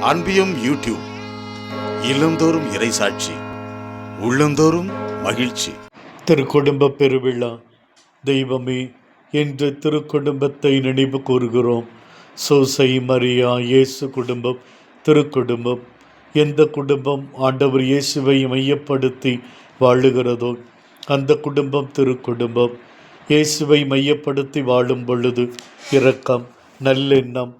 அன்பியும் YouTube இல்லந்தோறும் இறைசாட்சி உள்ளந்தோறும் மகிழ்ச்சி. திருக்குடும்ப பெருவிழா. தெய்வமே என்று திருக்குடும்பத்தை நினைவு கூறுகிறோம். சோசை மரியா இயேசு குடும்பம் திருக்குடும்பம். எந்த குடும்பம் ஆண்டவர் இயேசுவை மையப்படுத்தி வாழுகிறதோ அந்த குடும்பம் திருக்குடும்பம். இயேசுவை மையப்படுத்தி வாழும் பொழுது இரக்கம் நல்லெண்ணம்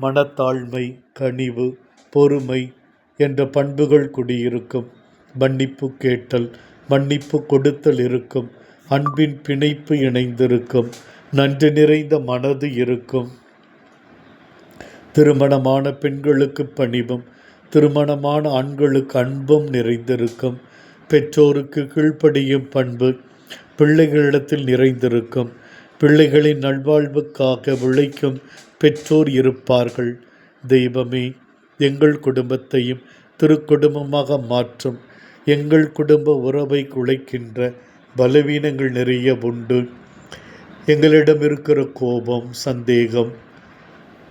மனத்தாழ்மை கனிவு பொறுமை என்ற பண்புகள் குடியிருக்கும். மன்னிப்பு கேட்டல் மன்னிப்பு கொடுத்தல் இருக்கும். அன்பின் பிணைப்பு இணைந்திருக்கும். நன்றி நிறைந்த மனது இருக்கும். திருமணமான பெண்களுக்கு பணிவும் திருமணமான ஆண்களுக்கு அன்பும் நிறைந்திருக்கும். பெற்றோருக்கு கீழ்ப்படியும் பண்பு பிள்ளைகளிடத்தில் நிறைந்திருக்கும். பிள்ளைகளின் நல்வாழ்வுக்காக உழைக்கும் பெற்றோர் இருப்பார்கள். தெய்வமே எங்கள் குடும்பத்தையும் திருக்குடும்பமாக மாற்றும். எங்கள் குடும்ப உறவை குலைக்கின்ற பலவீனங்கள் நிறைய உண்டு. எங்களிடம் இருக்கிற கோபம் சந்தேகம்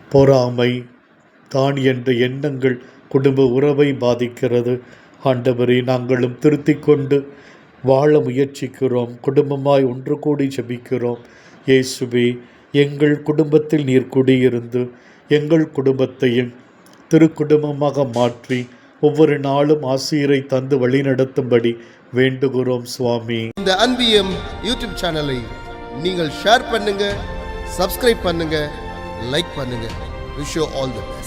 பொறாமை தான் என்ற எண்ணங்கள் குடும்ப உறவை பாதிக்கிறது. ஆண்டவரை நாங்களும் திருத்திக் கொண்டு வாழ முயற்சிக்கிறோம். குடும்பமாய் ஒன்று கூடி ஜெபிக்கிறோம். இயேசுவே எங்கள் குடும்பத்தில் நீர் குடியிருந்து எங்கள் குடும்பத்தையும் திருக்குடும்பமாக மாற்றி ஒவ்வொரு நாளும் ஆசிரியரை தந்து வழிநடத்தும்படி வேண்டுகிறோம் சுவாமி. இந்த அன்பியம் யூடியூப் சேனலை நீங்கள் ஷேர் பண்ணுங்க சப்ஸ்கிரைப் பண்ணுங்க லைக் பண்ணுங்க. Wish all the best